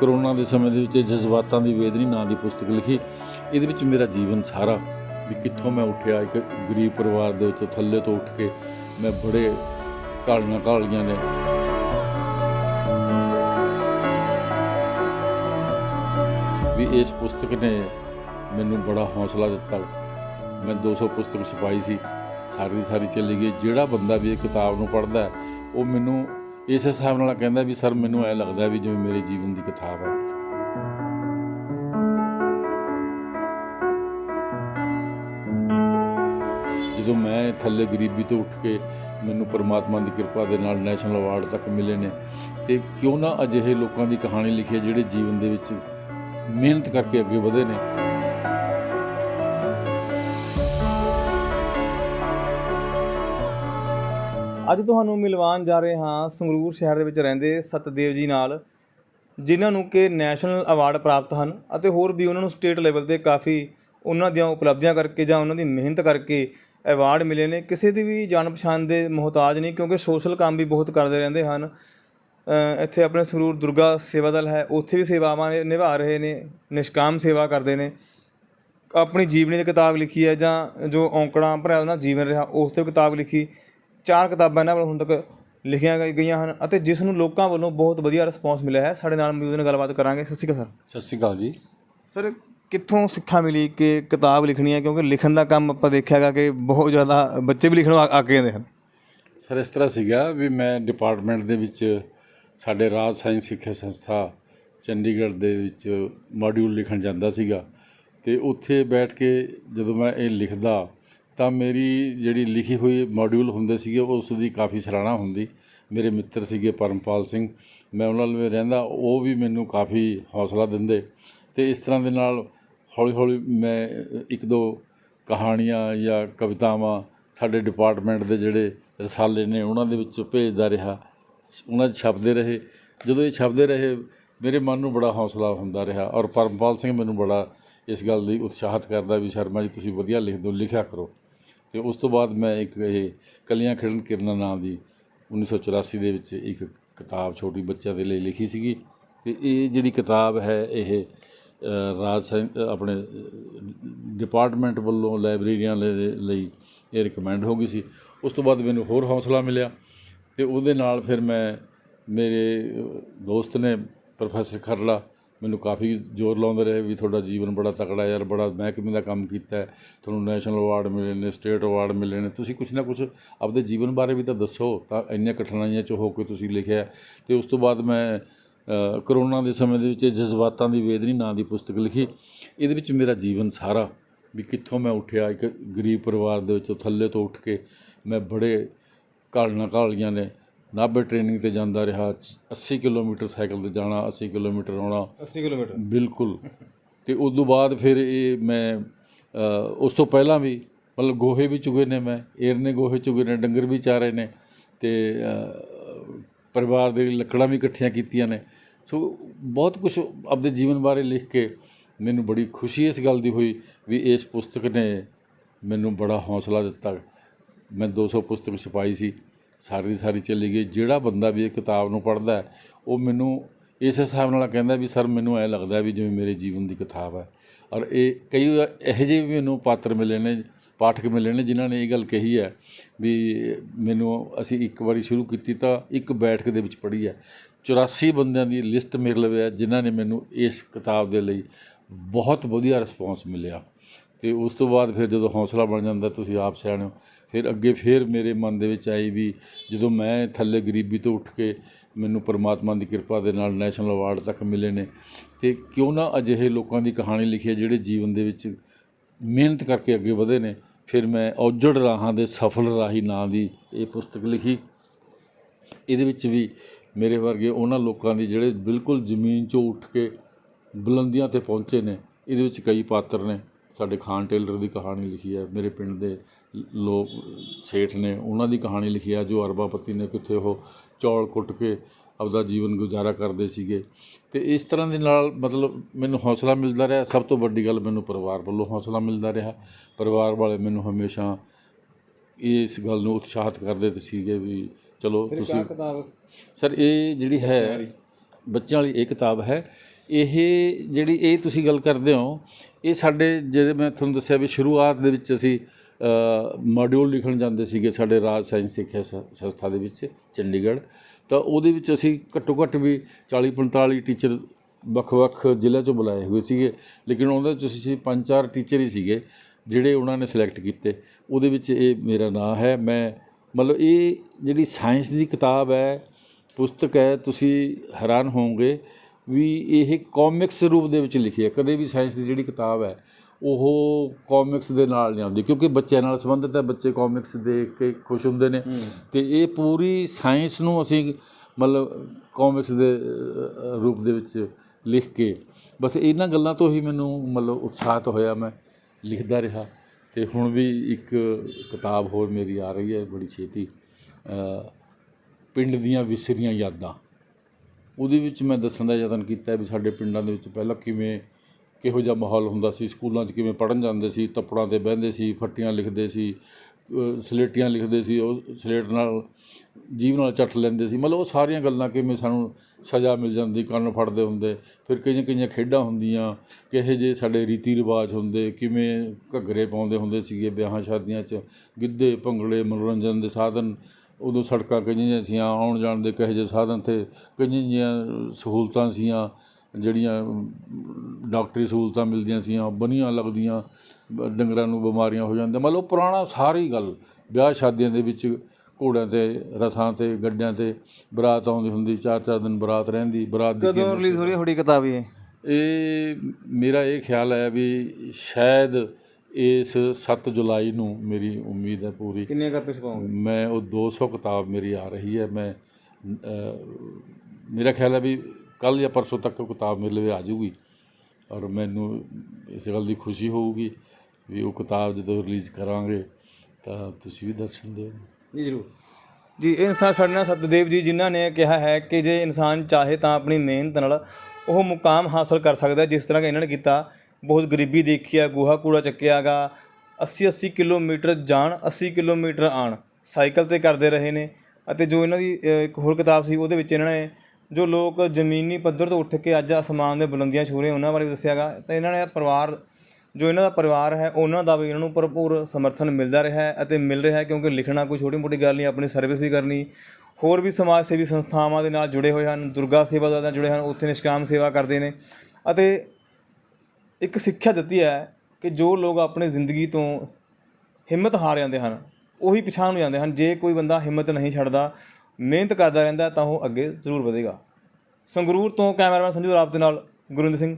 Corona ਦੇ ਸਮੇਂ ਦੇ ਵਿੱਚ ਜਜ਼ਬਾਤਾਂ ਦੀ ਵੇਦਨੀ ਨਾਂ ਦੀ ਪੁਸਤਕ ਲਿਖੀ। ਇਹਦੇ ਵਿੱਚ ਮੇਰਾ ਜੀਵਨ ਸਾਰਾ ਵੀ ਕਿੱਥੋਂ ਮੈਂ ਉੱਠਿਆ, ਇੱਕ ਗਰੀਬ ਪਰਿਵਾਰ ਦੇ ਵਿੱਚ ਥੱਲੇ ਤੋਂ ਉੱਠ ਕੇ ਮੈਂ ਬੜੇ ਕਾਲੀਆਂ ਕਾਲੀਆਂ ਨੇ। ਵੀ ਇਸ ਪੁਸਤਕ ਨੇ ਮੈਨੂੰ ਬੜਾ ਹੌਸਲਾ ਦਿੱਤਾ। ਮੈਂ 200 ਪੁਸਤਕ ਛਪਾਈ ਸੀ। ਸਾਰੀ ਦੀ ਸਾਰੀ ਚੱਲੀ ਗਈ। ਜਿਹੜਾ ਬੰਦਾ ਵੀ ਇਹ ਕਿਤਾਬ ਨੂੰ ਪੜ੍ਹਦਾ ਉਹ ਮੈਨੂੰ ਇਸ ਹਿਸਾਬ ਨਾਲ ਕਹਿੰਦਾ ਵੀ ਸਰ, ਮੈਨੂੰ ਐ ਲੱਗਦਾ ਵੀ ਜਿਵੇਂ ਮੇਰੇ ਜੀਵਨ ਦੀ ਕਿਤਾਬ ਹੈ। ਜਦੋਂ ਮੈਂ ਥੱਲੇ ਗਰੀਬੀ ਤੋਂ ਉੱਠ ਕੇ ਮੈਨੂੰ ਪਰਮਾਤਮਾ ਦੀ ਕਿਰਪਾ ਦੇ ਨਾਲ ਨੈਸ਼ਨਲ ਅਵਾਰਡ ਤੱਕ ਮਿਲੇ ਨੇ, ਤੇ ਕਿਉਂ ਨਾ ਅਜਿਹੇ ਲੋਕਾਂ ਦੀ ਕਹਾਣੀ ਲਿਖੀ ਹੈ ਜਿਹੜੇ ਜੀਵਨ ਦੇ ਵਿੱਚ ਮਿਹਨਤ ਕਰਕੇ ਅੱਗੇ ਵਧੇ ਨੇ। ਅੱਜ ਤੁਹਾਨੂੰ ਮਿਲਵਾਉਣ ਜਾ ਰਹੇ ਹਾਂ ਸੰਗਰੂਰ ਸ਼ਹਿਰ ਦੇ ਵਿੱਚ ਰਹਿੰਦੇ ਸਤਦੇਵ ਜੀ ਨਾਲ, ਜਿਨ੍ਹਾਂ ਨੂੰ ਕਿ ਨੈਸ਼ਨਲ ਅਵਾਰਡ ਪ੍ਰਾਪਤ ਹਨ ਅਤੇ ਹੋਰ ਵੀ ਉਹਨਾਂ ਨੂੰ ਸਟੇਟ ਲੈਵਲ ਤੇ ਕਾਫੀ ਉਹਨਾਂ ਦੀਆਂ ਉਪਲਬਧੀਆਂ ਕਰਕੇ ਜਾਂ ਉਹਨਾਂ ਦੀ ਮਿਹਨਤ ਕਰਕੇ ਅਵਾਰਡ ਮਿਲੇ ਨੇ। ਕਿਸੇ ਦੀ ਵੀ ਜਾਣ ਪਛਾਣ ਦੇ ਮੁਹਤਾਜ ਨਹੀਂ, ਕਿਉਂਕਿ ਸੋਸ਼ਲ ਕੰਮ ਵੀ ਬਹੁਤ ਕਰਦੇ ਰਹਿੰਦੇ ਹਨ। ਇੱਥੇ ਆਪਣੇ ਸੰਗਰੂਰ ਦੁਰਗਾ ਸੇਵਾ ਦਲ ਹੈ, ਉੱਥੇ ਵੀ ਸੇਵਾਵਾਂ ਨਿ- ਨਿਭਾ ਰਹੇ ਨੇ, ਨਿਸ਼ਕਾਮ ਸੇਵਾ ਕਰਦੇ ਨੇ। ਆਪਣੀ ਜੀਵਨੀ ਦੀ ਕਿਤਾਬ ਲਿਖੀ ਹੈ ਜਾਂ ਜੋ ਔਂਕੜਾਂ ਭਰਿਆ ਉਹਨਾਂ ਦਾ ਜੀਵਨ ਰਿਹਾ, ਉਸ ਤੇ ਕਿਤਾਬ ਲਿਖੀ। ਚਾਰ ਕਿਤਾਬਾਂ ਇਹਨਾਂ ਵੱਲੋਂ ਹੁਣ ਤੱਕ ਲਿਖੀਆਂ ਗਈ- ਗਈਆਂ ਹਨ ਅਤੇ ਜਿਸ ਨੂੰ ਲੋਕਾਂ ਵੱਲੋਂ ਬਹੁਤ ਵਧੀਆ ਰਿਸਪੌਂਸ ਮਿਲਿਆ ਹੈ। ਸਾਡੇ ਨਾਲ ਮੌਜੂਦ ਨੇ ਗੱਲਬਾਤ ਕਰਾਂਗੇ। ਸਤਿ ਸ਼੍ਰੀ ਅਕਾਲ ਸਰ। ਸਤਿ ਸ਼੍ਰੀ ਅਕਾਲ ਜੀ। ਸਰ ਕਿੱਥੋਂ ਸਿੱਖਿਆ ਮਿਲੀ ਕਿ ਕਿਤਾਬ ਲਿਖਣੀ ਹੈ? ਕਿਉਂਕਿ ਲਿਖਣ ਦਾ ਕੰਮ ਆਪਾਂ ਦੇਖਿਆਗਾ ਕਿ ਬਹੁਤ ਜ਼ਿਆਦਾ ਬੱਚੇ ਵੀ ਲਿਖਣ ਆ ਕੇ ਜਾਂਦੇ ਹਨ। ਸਰ ਇਸ ਤਰ੍ਹਾਂ ਸੀਗਾ ਵੀ ਮੈਂ ਡਿਪਾਰਟਮੈਂਟ ਦੇ ਵਿੱਚ ਸਾਡੇ ਰਾਜ ਸਾਇੰਸ ਸਿੱਖਿਆ ਸੰਸਥਾ ਚੰਡੀਗੜ੍ਹ ਦੇ ਵਿੱਚ ਮੋਡਿਊਲ ਲਿਖਣ ਜਾਂਦਾ ਸੀਗਾ ਤੇ ਉੱਥੇ ਬੈਠ ਕੇ ਜਦੋਂ ਮੈਂ ਇਹ ਲਿਖਦਾ ਤਾਂ ਮੇਰੀ ਜਿਹੜੀ ਲਿਖੀ ਹੋਈ ਮੋਡਿਊਲ ਹੁੰਦੇ ਸੀਗੇ, ਉਸ ਦੀ ਕਾਫੀ ਸਰਾਹਣਾ ਹੁੰਦੀ। ਮੇਰੇ ਮਿੱਤਰ ਸੀਗੇ ਪਰਮਪਾਲ ਸਿੰਘ, ਮੈਂ ਉਹਨਾਂ ਨਾਲ ਰਹਿੰਦਾ, ਉਹ ਵੀ ਮੈਨੂੰ ਕਾਫੀ ਹੌਸਲਾ ਦਿੰਦੇ। ਤੇ ਇਸ ਤਰ੍ਹਾਂ ਦੇ ਨਾਲ ਹੌਲੀ ਹੌਲੀ ਮੈਂ ਇੱਕ ਦੋ ਕਹਾਣੀਆਂ ਜਾਂ ਕਵਿਤਾਵਾਂ ਸਾਡੇ ਡਿਪਾਰਟਮੈਂਟ ਦੇ ਜਿਹੜੇ ਰਸਾਲੇ ਨੇ, ਉਹਨਾਂ ਦੇ ਵਿੱਚ ਭੇਜਦਾ ਰਿਹਾ। ਉਹਨਾਂ 'ਚ ਛਪਦੇ ਰਹੇ। ਜਦੋਂ ਇਹ ਛਪਦੇ ਰਹੇ, ਮੇਰੇ ਮਨ ਨੂੰ ਬੜਾ ਹੌਸਲਾ ਹੁੰਦਾ ਰਿਹਾ ਔਰ ਪਰਮਪਾਲ ਸਿੰਘ ਮੈਨੂੰ ਬੜਾ ਇਸ ਗੱਲ ਲਈ ਉਤਸ਼ਾਹਿਤ ਕਰਦਾ ਵੀ ਸ਼ਰਮਾ ਜੀ, ਤੁਸੀਂ ਵਧੀਆ ਲਿਖਦੇ ਹੋ ਲਿਖਿਆ ਕਰੋ। ਤੇ ਉਸ ਤੋਂ ਬਾਅਦ ਮੈਂ ਇੱਕ ਇਹ ਕਲੀਆਂ ਖਿੜਨ ਕਿਰਨਾਂ ਨਾਮ ਦੀ 1984 ਦੇ ਵਿੱਚ ਇੱਕ ਕਿਤਾਬ ਛੋਟੀ ਬੱਚਿਆਂ ਦੇ ਲਈ ਲਿਖੀ ਸੀਗੀ ਤੇ ਇਹ ਜਿਹੜੀ ਕਿਤਾਬ ਹੈ ਇਹ ਰਾਜ ਸਾਇੰਸ ਆਪਣੇ ਡਿਪਾਰਟਮੈਂਟ ਵੱਲੋਂ ਲਾਇਬ੍ਰੇਰੀਆਂ ਦੇ ਲਈ ਇਹ ਰਿਕਮੈਂਡ ਹੋ ਗਈ ਸੀ। ਉਸ ਤੋਂ ਬਾਅਦ ਮੈਨੂੰ ਹੋਰ ਹੌਸਲਾ ਮਿਲਿਆ ਤੇ ਉਹਦੇ ਨਾਲ ਫਿਰ ਮੈਂ ਮੇਰੇ ਦੋਸਤ ਨੇ ਪ੍ਰੋਫੈਸਰ ਖਰਲਾ ਮੈਨੂੰ ਕਾਫੀ ਜ਼ੋਰ ਲਾਉਂਦੇ ਰਹੇ ਵੀ ਤੁਹਾਡਾ ਜੀਵਨ ਬੜਾ ਤਕੜਾ ਯਾਰ, ਬੜਾ ਮਹਿਕਮੇ ਦਾ ਕੰਮ ਕੀਤਾ ਤੁਹਾਨੂੰ ਨੈਸ਼ਨਲ ਅਵਾਰਡ ਮਿਲੇ ਨੇ ਸਟੇਟ ਅਵਾਰਡ ਮਿਲੇ ਨੇ। ਤੁਸੀਂ ਕੁਛ ਨਾ ਕੁਛ ਆਪਦੇ ਜੀਵਨ ਬਾਰੇ ਵੀ ਤਾਂ ਦੱਸੋ, ਤਾਂ ਇੰਨੀਆਂ ਕਠਿਨਾਈਆਂ 'ਚ ਹੋ ਕੇ ਤੁਸੀਂ ਲਿਖਿਆ ਤੇ ਉਸ ਤੋਂ ਬਾਅਦ ਮੈਂ ਕਰੋਨਾ ਦੇ ਸਮੇਂ ਦੇ ਵਿੱਚ ਜਜ਼ਬਾਤਾਂ ਦੀ ਵੇਦਨੀ ਨਾਂ ਦੀ ਪੁਸਤਕ ਲਿਖੀ। ਇਹਦੇ ਵਿੱਚ ਮੇਰਾ ਜੀਵਨ ਸਾਰਾ ਵੀ ਕਿੱਥੋਂ ਮੈਂ ਉੱਠਿਆ, ਇੱਕ ਗਰੀਬ ਪਰਿਵਾਰ ਦੇ ਵਿੱਚੋਂ ਥੱਲੇ ਤੋਂ ਉੱਠ ਕੇ ਮੈਂ ਬੜੇ ਕਾਲੀਆਂ ਕਾਲੀਆਂ ਨੇ। ਨਾਭੇ ਟ੍ਰੇਨਿੰਗ ਤੇ ਜਾਂਦਾ ਰਿਹਾ 80 ਕਿਲੋਮੀਟਰ ਸਾਈਕਲ ਤੇ ਜਾਣਾ 80 ਕਿਲੋਮੀਟਰ ਆਉਣਾ। 80 ਕਿਲੋਮੀਟਰ। ਬਿਲਕੁਲ। ਤੇ ਉਸ ਤੋਂ ਬਾਅਦ ਫਿਰ ਇਹ ਮੈਂ ਉਸ ਤੋਂ ਪਹਿਲਾਂ ਵੀ ਮਤਲਬ ਗੋਹੇ ਵੀ ਚੁਗੇ ਨੇ ਮੈਂ ਏਰਨੇ ਗੋਹੇ ਚੁਗੇ ਨੇ ਡੰਗਰ ਵੀ ਚਾਰੇ ਨੇ ਤੇ ਪਰਿਵਾਰ ਦੇ ਲੱਕੜਾਂ ਵੀ ਇਕੱਠੀਆਂ ਕੀਤੀਆਂ ਨੇ। ਸੋ ਬਹੁਤ ਕੁਝ ਆਪਦੇ ਜੀਵਨ ਬਾਰੇ ਲਿਖ ਕੇ ਮੈਨੂੰ ਬੜੀ ਖੁਸ਼ੀ ਇਸ ਗੱਲ ਦੀ ਹੋਈ ਵੀ ਇਸ ਪੁਸਤਕ ਨੇ ਮੈਨੂੰ ਬੜਾ ਹੌਸਲਾ ਦਿੱਤਾ। ਮੈਂ 200 ਪੁਸਤਕ ਛਪਾਈ ਸੀ। ਸਾਰੀ ਦੀ ਸਾਰੀ ਚਲੀ ਗਈ। ਜਿਹੜਾ ਬੰਦਾ ਵੀ ਇਹ ਕਿਤਾਬ ਨੂੰ ਪੜ੍ਹਦਾ ਉਹ ਮੈਨੂੰ ਇਸ ਹਿਸਾਬ ਨਾਲ ਕਹਿੰਦਾ ਵੀ ਸਰ ਮੈਨੂੰ ਐ ਲੱਗਦਾ ਵੀ ਜਿਵੇਂ ਮੇਰੇ ਜੀਵਨ ਦੀ ਕਿਤਾਬ ਹੈ। ਔਰ ਇਹ ਕਈ ਇਹੋ ਜਿਹੇ ਵੀ ਮੈਨੂੰ ਪਾਤਰ ਮਿਲੇ ਨੇ, ਪਾਠਕ ਮਿਲੇ ਨੇ ਜਿਨ੍ਹਾਂ ਨੇ ਇਹ ਗੱਲ ਕਹੀ ਹੈ ਵੀ ਮੈਨੂੰ ਅਸੀਂ ਇੱਕ ਵਾਰੀ ਸ਼ੁਰੂ ਕੀਤੀ ਤਾਂ ਇੱਕ ਬੈਠਕ ਦੇ ਵਿੱਚ ਪੜ੍ਹੀ ਹੈ। 84 ਬੰਦਿਆਂ ਦੀ ਲਿਸਟ ਮੇਰੇ ਲਵੇ ਹੈ ਜਿਨ੍ਹਾਂ ਨੇ ਮੈਨੂੰ ਇਸ ਕਿਤਾਬ ਦੇ ਲਈ ਬਹੁਤ ਵਧੀਆ ਰਿਸਪੌਂਸ ਮਿਲਿਆ। ਤੇ ਉਸ ਤੋਂ ਬਾਅਦ ਫਿਰ ਜਦੋਂ ਹੌਸਲਾ ਬਣ ਜਾਂਦਾ, ਤੁਸੀਂ ਆਪ ਸਿਆਣੇ ਹੋ ਫਿਰ ਅੱਗੇ ਫਿਰ ਮੇਰੇ ਮਨ ਦੇ ਵਿੱਚ ਆਈ ਵੀ ਜਦੋਂ ਮੈਂ ਥੱਲੇ ਗਰੀਬੀ ਤੋਂ ਉੱਠ ਕੇ ਮੈਨੂੰ ਪਰਮਾਤਮਾ ਦੀ ਕਿਰਪਾ ਦੇ ਨਾਲ ਨੈਸ਼ਨਲ ਅਵਾਰਡ ਤੱਕ ਮਿਲੇ ਨੇ ਤੇ ਕਿਉਂ ਨਾ ਅਜਿਹੇ ਲੋਕਾਂ ਦੀ ਕਹਾਣੀ ਲਿਖੀ ਹੈ ਜਿਹੜੇ ਜੀਵਨ ਦੇ ਵਿੱਚ ਮਿਹਨਤ ਕਰਕੇ ਅੱਗੇ ਵਧੇ ਨੇ, ਫਿਰ ਮੈਂ ਔਜੜ ਰਾਹਾਂ ਦੇ ਸਫਲ ਰਾਹੀ ਨਾਂ ਦੀ ਇਹ ਪੁਸਤਕ ਲਿਖੀ। ਇਹਦੇ ਵਿੱਚ ਵੀ ਮੇਰੇ ਵਰਗੇ ਉਹਨਾਂ ਲੋਕਾਂ ਦੀ ਜਿਹੜੇ ਬਿਲਕੁਲ ਜ਼ਮੀਨ 'ਚੋਂ ਉੱਠ ਕੇ ਬੁਲੰਦੀਆਂ ਤੇ ਪਹੁੰਚੇ ਨੇ, ਇਹਦੇ ਵਿੱਚ ਕਈ ਪਾਤਰ ਨੇ, ਸਾਡੇ ਖਾਨ ਟੇਲਰ ਦੀ ਕਹਾਣੀ ਲਿਖੀ ਹੈ, ਮੇਰੇ ਪਿੰਡ ਦੇ ਲੋਕ ਸੇਠ ਨੇ ਉਹਨਾਂ ਦੀ ਕਹਾਣੀ ਲਿਖੀ ਹੈ ਜੋ ਅਰਬਾਪਤੀ ਨੇ ਕਿੱਥੇ ਉਹ ਚੌਲ ਕੁੱਟ ਕੇ ਆਪਦਾ ਜੀਵਨ ਗੁਜ਼ਾਰਾ ਕਰਦੇ ਸੀਗੇ। ਤੇ ਇਸ ਤਰ੍ਹਾਂ ਦੇ ਨਾਲ ਮਤਲਬ ਮੈਨੂੰ ਹੌਸਲਾ ਮਿਲਦਾ ਰਿਹਾ। ਸਭ ਤੋਂ ਵੱਡੀ ਗੱਲ ਮੈਨੂੰ ਪਰਿਵਾਰ ਵੱਲੋਂ ਹੌਸਲਾ ਮਿਲਦਾ ਰਿਹਾ। ਪਰਿਵਾਰ ਵਾਲੇ ਮੈਨੂੰ ਹਮੇਸ਼ਾ ਇਸ ਗੱਲ ਨੂੰ ਉਤਸ਼ਾਹਿਤ ਕਰਦੇ ਤੇ ਸੀਗੇ ਵੀ ਚਲੋ ਤੁਸੀਂ ਸਰ ਇਹ ਜਿਹੜੀ ਹੈ ਬੱਚਿਆਂ ਵਾਲੀ ਇਹ ਕਿਤਾਬ ਹੈ। ਇਹ ਜਿਹੜੀ ਇਹ ਤੁਸੀਂ ਗੱਲ ਕਰਦੇ ਹੋ ਇਹ ਸਾਡੇ ਜਿਹੜੇ ਮੈਂ ਤੁਹਾਨੂੰ ਦੱਸਿਆ ਵੀ ਸ਼ੁਰੂਆਤ ਦੇ ਵਿੱਚ ਅਸੀਂ ਮੋਡਿਊਲ ਲਿਖਣ ਜਾਂਦੇ ਸੀਗੇ ਸਾਡੇ ਰਾਜ ਸਾਇੰਸ ਸਿੱਖਿਆ ਸੰਸਥਾ ਦੇ ਵਿੱਚ, ਚੰਡੀਗੜ੍ਹ। ਤਾਂ ਉਹਦੇ ਵਿੱਚ ਅਸੀਂ ਘੱਟੋ ਘੱਟ ਵੀ 40 45 ਟੀਚਰ ਵੱਖ-ਵੱਖ ਜ਼ਿਲ੍ਹਿਆਂ ਚੋਂ ਬੁਲਾਏ ਹੋਏ ਸੀਗੇ। ਲੇਕਿਨ ਉਹਨਾਂ 'ਚ ਅਸੀਂ ਪੰਜ ਚਾਰ ਟੀਚਰ ਹੀ ਸੀਗੇ, ਜਿਹੜੇ ਉਹਨਾਂ ਨੇ ਸਿਲੈਕਟ ਕੀਤੇ। ਉਹਦੇ ਵਿੱਚ ਇਹ ਮੇਰਾ ਨਾਂ ਹੈ, ਮੈਂ ਮਤਲਬ ਇਹ ਜਿਹੜੀ ਸਾਇੰਸ ਦੀ ਕਿਤਾਬ ਹੈ, ਪੁਸਤਕ ਹੈ, ਤੁਸੀਂ ਹੈਰਾਨ ਹੋਵੋਗੇ ਵੀ ਇਹ ਕਾਮਿਕਸ ਰੂਪ ਦੇ ਵਿੱਚ ਲਿਖੀ ਹੈ। ਕਦੇ ਵੀ ਸਾਇੰਸ ਦੀ ਜਿਹੜੀ ਕਿਤਾਬ ਹੈ ਉਹ ਕਾਮਿਕਸ ਦੇ ਨਾਲ ਨਹੀਂ ਆਉਂਦੀ ਕਿਉਂਕਿ ਬੱਚਿਆਂ ਨਾਲ ਸੰਬੰਧਿਤ ਹੈ ਬੱਚੇ ਕਾਮਿਕਸ ਦੇਖ ਕੇ ਖੁਸ਼ ਹੁੰਦੇ ਨੇ। ਤੇ ਇਹ ਪੂਰੀ ਸਾਇੰਸ ਨੂੰ ਅਸੀਂ ਮਤਲਬ ਕਾਮਿਕਸ ਦੇ ਰੂਪ ਦੇ ਵਿੱਚ ਲਿਖ ਕੇ ਬਸ ਇਹਨਾਂ ਗੱਲਾਂ ਤੋਂ ਹੀ ਮੈਨੂੰ ਮਤਲਬ ਉਤਸ਼ਾਹਿਤ ਹੋਇਆ ਮੈਂ ਲਿਖਦਾ ਰਿਹਾ। ਤੇ ਹੁਣ ਵੀ ਇੱਕ ਕਿਤਾਬ ਹੋਰ ਮੇਰੀ ਆ ਰਹੀ ਹੈ ਬੜੀ ਛੇਤੀ ਪਿੰਡ ਦੀਆਂ ਵਿਸਰੀਆਂ ਯਾਦਾਂ। ਉਹਦੇ ਵਿੱਚ ਮੈਂ ਦੱਸਣ ਦਾ ਯਤਨ ਕੀਤਾ ਵੀ ਸਾਡੇ ਪਿੰਡਾਂ ਦੇ ਵਿੱਚ ਪਹਿਲਾਂ ਕਿਵੇਂ ਕਿਹੋ ਜਿਹਾ ਮਾਹੌਲ ਹੁੰਦਾ ਸੀ? ਸਕੂਲਾਂ 'ਚ ਕਿਵੇਂ ਪੜ੍ਹਨ ਜਾਂਦੇ ਸੀ? ਤੱਪੜਾਂ ਤੇ ਬਹਿੰਦੇ ਸੀ, ਫੱਟੀਆਂ ਲਿਖਦੇ ਸੀ ਸਲੇਟੀਆਂ ਲਿਖਦੇ ਸੀ, ਉਹ ਸਲੇਟ ਨਾਲ ਜੀਭ ਨਾਲ ਚੱਟ ਲੈਂਦੇ ਸੀ। ਮਤਲਬ ਉਹ ਸਾਰੀਆਂ ਗੱਲਾਂ ਕਿਵੇਂ ਸਾਨੂੰ ਸਜ਼ਾ ਮਿਲ ਜਾਂਦੀ, ਕੰਨ ਫੜਦੇ ਹੁੰਦੇ, ਫਿਰ ਕਈਆਂ ਕਈਆਂ ਖੇਡਾਂ ਹੁੰਦੀਆਂ, ਕਿਹੇ ਜੇ ਸਾਡੇ ਰੀਤੀ ਰਿਵਾਜ ਹੁੰਦੇ, ਕਿਵੇਂ ਘੱਗਰੇ ਪਾਉਂਦੇ ਹੁੰਦੇ ਸੀਗੇ ਵਿਆਹਾਂ ਸ਼ਾਦੀਆਂ 'ਚ, ਗਿੱਧੇ, ਭੰਗੜੇ, ਮਨੋਰੰਜਨ ਦੇ ਸਾਧਨ, ਉਦੋਂ ਸੜਕਾਂ ਕਈਆਂ ਜਿਹੀਆਂ ਸੀਆਂ, ਆਉਣ ਜਾਣ ਦੇ ਕਹੇ ਜਿਹੇ ਸਾਧਨ ਤੇ ਕਈਆਂ ਜਿਹੀਆਂ ਸਹੂਲਤਾਂ ਸੀਆਂ, ਜਿਹੜੀਆਂ ਡਾਕਟਰੀ ਸਹੂਲਤਾਂ ਮਿਲਦੀਆਂ ਸੀਆਂ ਬਨੀਆਂ ਲੱਗਦੀਆਂ ਡੰਗਰਾਂ ਨੂੰ ਬਿਮਾਰੀਆਂ ਹੋ ਜਾਂਦੀਆਂ। ਮਤਲਬ ਪੁਰਾਣਾ ਸਾਰੀ ਗੱਲ ਵਿਆਹ ਸ਼ਾਦੀਆਂ ਦੇ ਵਿੱਚ ਘੋੜਿਆਂ ਤੇ ਰਥਾਂ ਤੇ ਗੱਡਿਆਂ ਤੇ ਬਰਾਤ ਆਉਂਦੀ ਹੁੰਦੀ ਚਾਰ ਚਾਰ ਦਿਨ ਬਰਾਤ ਰਹਿੰਦੀ ਬਰਾਤ ਦੀ ਕਦੋਂ ਰਿਲੀਜ਼ ਹੋ ਰਹੀ ਹੈ ਤੁਹਾਡੀ ਕਿਤਾਬ ਇਹ? ਇਹ ਮੇਰਾ ਇਹ ਖਿਆਲ ਹੈ ਵੀ ਸ਼ਾਇਦ ਇਸ 7 ਜੁਲਾਈ ਨੂੰ ਮੇਰੀ ਉਮੀਦ ਹੈ ਪੂਰੀ। ਕਿੰਨੇ ਕਾਪੀ ਛਪਾਉਂਗੇ ਮੈਂ ਉਹ 200 ਕਿਤਾਬ ਮੇਰੀ ਆ ਰਹੀ ਹੈ। ਮੈਂ ਮੇਰਾ ਖਿਆਲ ਹੈ ਵੀ ਕੱਲ ਜਾਂ ਪਰਸੋਂ ਤੱਕ ਕਿਤਾਬ ਮੇਰੇ ਲਈ ਆ ਜਾਊਗੀ। ਔਰ ਮੈਨੂੰ ਇਸ ਗੱਲ ਦੀ ਖੁਸ਼ੀ ਹੋਊਗੀ ਵੀ ਉਹ ਕਿਤਾਬ ਜਦੋਂ ਰਿਲੀਜ਼ ਕਰਾਂਗੇ ਤਾਂ ਤੁਸੀਂ ਵੀ ਦਰਸ਼ਨ ਦਿਓ। ਜੀ ਜ਼ਰੂਰ। ਜੀ ਇਹ ਇਨਸਾਨ ਸਾਡੇ ਨਾਲ ਸਤਦੇਵ ਜੀ ਜਿਨ੍ਹਾਂ ਨੇ ਕਿਹਾ ਹੈ ਕਿ ਜੇ ਇਨਸਾਨ ਚਾਹੇ ਤਾਂ ਆਪਣੀ ਮਿਹਨਤ ਨਾਲ ਉਹ ਮੁਕਾਮ ਹਾਸਲ ਕਰ ਸਕਦਾ ਹੈ, ਜਿਸ ਤਰ੍ਹਾਂ ਕਿ ਇਹਨਾਂ ਨੇ ਕੀਤਾ। ਬਹੁਤ ਗਰੀਬੀ ਦੇਖੀ ਹੈ ਗੋਹਾ ਕੂੜਾ ਚੱਕਿਆਗਾ 80 80 ਕਿਲੋਮੀਟਰ ਜਾਣ 80 ਕਿਲੋਮੀਟਰ ਆਣ ਸਾਈਕਲ ਤੇ ਕਰਦੇ ਰਹੇ ਨੇ। ਅਤੇ ਜੋ ਇਹਨਾਂ ਦੀ ਇੱਕ ਹੋਰ ਕਿਤਾਬ ਸੀ ਉਹਦੇ ਵਿੱਚ ਇਹਨਾਂ ਨੇ ਜੋ ਲੋਕ ਜ਼ਮੀਨੀ ਪੱਧਰ ਤੋਂ ਉੱਠ ਕੇ ਅੱਜ ਅਸਮਾਨ ਦੇ ਬੁਲੰਦੀਆਂ ਛੂ ਰਹੇ, ਉਹਨਾਂ ਬਾਰੇ ਵੀ ਦੱਸਿਆਗਾ। ਤਾਂ ਇਹਨਾਂ ਨੇ ਪਰਿਵਾਰ, ਜੋ ਇਹਨਾਂ ਦਾ ਪਰਿਵਾਰ ਹੈ, ਉਹਨਾਂ ਦਾ ਵੀ ਇਹਨਾਂ ਨੂੰ ਭਰਪੂਰ ਸਮਰਥਨ ਮਿਲਦਾ ਰਿਹਾ ਹੈ ਅਤੇ ਮਿਲ ਰਿਹਾ ਹੈ ਕਿਉਂਕਿ ਲਿਖਣਾ ਕੋਈ ਛੋਟੀ ਮੋਟੀ ਗੱਲ ਨਹੀਂ, ਆਪਣੀ ਸਰਵਿਸ ਵੀ ਕਰਨੀ। ਹੋਰ ਵੀ ਸਮਾਜ ਸੇਵੀ ਸੰਸਥਾਵਾਂ ਦੇ ਨਾਲ ਜੁੜੇ ਹੋਏ ਹਨ, ਦੁਰਗਾ ਸੇਵਾ ਦੇ ਨਾਲ ਜੁੜੇ ਹਨ, ਉੱਥੇ ਨਿਸ਼ਕਾਮ ਸੇਵਾ ਕਰਦੇ ਨੇ। ਅਤੇ ਇੱਕ ਸਿੱਖਿਆ ਦਿੱਤੀ ਹੈ ਕਿ ਜੋ ਲੋਕ ਆਪਣੀ ਜ਼ਿੰਦਗੀ ਤੋਂ ਹਿੰਮਤ ਹਾਰ ਜਾਂਦੇ ਹਨ, ਉਹੀ ਪਛਾਣ ਨੂੰ ਜਾਂਦੇ ਹਨ। ਜੇ ਕੋਈ ਬੰਦਾ ਹਿੰਮਤ ਨਹੀਂ ਛੱਡਦਾ ਮਿਹਨਤ ਕਰਦਾ ਰਹਿੰਦਾ ਤਾਂ ਉਹ ਅੱਗੇ ਜ਼ਰੂਰ ਵਧੇਗਾ। ਸੰਗਰੂਰ ਤੋਂ ਕੈਮਰਾਮੈਨ ਸੰਜੂ ਰਾਵਤ ਦੇ ਨਾਲ ਗੁਰਿੰਦਰ ਸਿੰਘ।